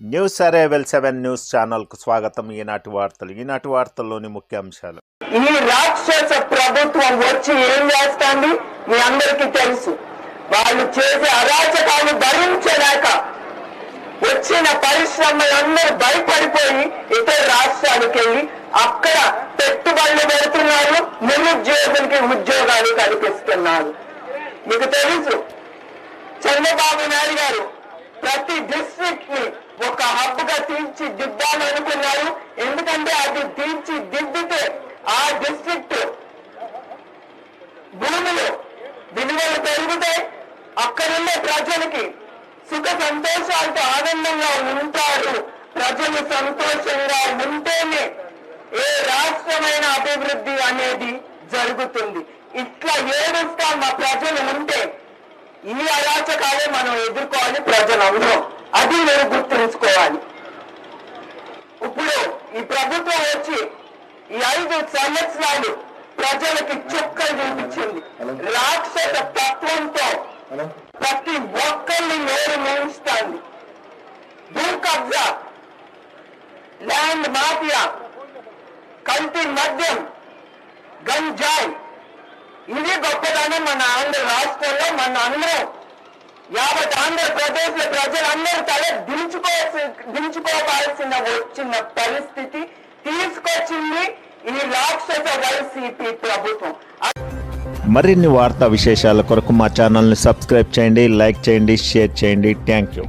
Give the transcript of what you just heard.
News అరేవెల్ seven news ఛానల్కు స్వాగతం. ఈనాటి వార్తలు. ఈనాటి వార్తల్లోని ముఖ్యాంశాలు ఈ రాక్షస ప్రభుత్వం వచ్చి ఏం చేస్తాంది? మీ అందరికీ తెలుసు. వాళ్ళు చేసే అరాచకాలు భరించలేక వచ్చిన పరిశ్రమలందరూ భయపడిపోయి ఇతర రాష్ట్రాలకెళ్ళి అక్కడ ఉద్యోగాలు కల్పిస్తున్నారు మీకు తెలుసు చంద్రబాబు నాయుడు గారు ప్రతి డిస్ట్రిక్ట్ని ఒక హబ్గా తీర్చిదిద్దాలని అనుకున్నారు. ఎందుకంటే అది తీర్చిదిద్దితే ఆ డిస్ట్రిక్ట్ భూములు విలువలు పెరుగుతాయి అక్కడుండే ప్రజలకి సుఖ సంతోషాలతో ఆనందంగా ఉంటారు. ప్రజలు సంతోషంగా ఉంటేనే ఏ రాష్ట్రమైన అభివృద్ధి అనేది జరుగుతుంది. ఇట్లా ఏడుస్తా మా ప్రజలు ఉంటే ఈ అరాచకాలే మనం ఎదుర్కోవాలి ప్రజలందరం. అది మీరు గుర్తుంచుకోవాలి. ఇప్పుడు ఈ ప్రభుత్వం వచ్చి ఈ ఐదు సంవత్సరాలు ప్రజలకి చుక్కలు చూపించింది. రాక్షస తత్వంతో ప్రతి ఒక్కరిని నేరు మూయిస్తాంది భూ కబ్జా ల్యాండ్ మాఫియా కల్తీ మద్యం గంజాయి ఇది గొప్పదనం మన ఆంధ్ర రాష్ట్రంలో మన అందరం. యావత్ ఆంధ్రప్రదేశ్లో ప్రజలందరూ తల దించుకోవాల్సి దించుకోవాల్సిన వచ్చిన పరిస్థితి తీసుకొచ్చింది ఈ రాక్షస వైసీపీ ప్రభుత్వం. మరిన్ని వార్తా విశేషాల కొరకు మా ఛానల్ని సబ్స్క్రైబ్ చేయండి లైక్ చేయండి షేర్ చేయండి. Thank you.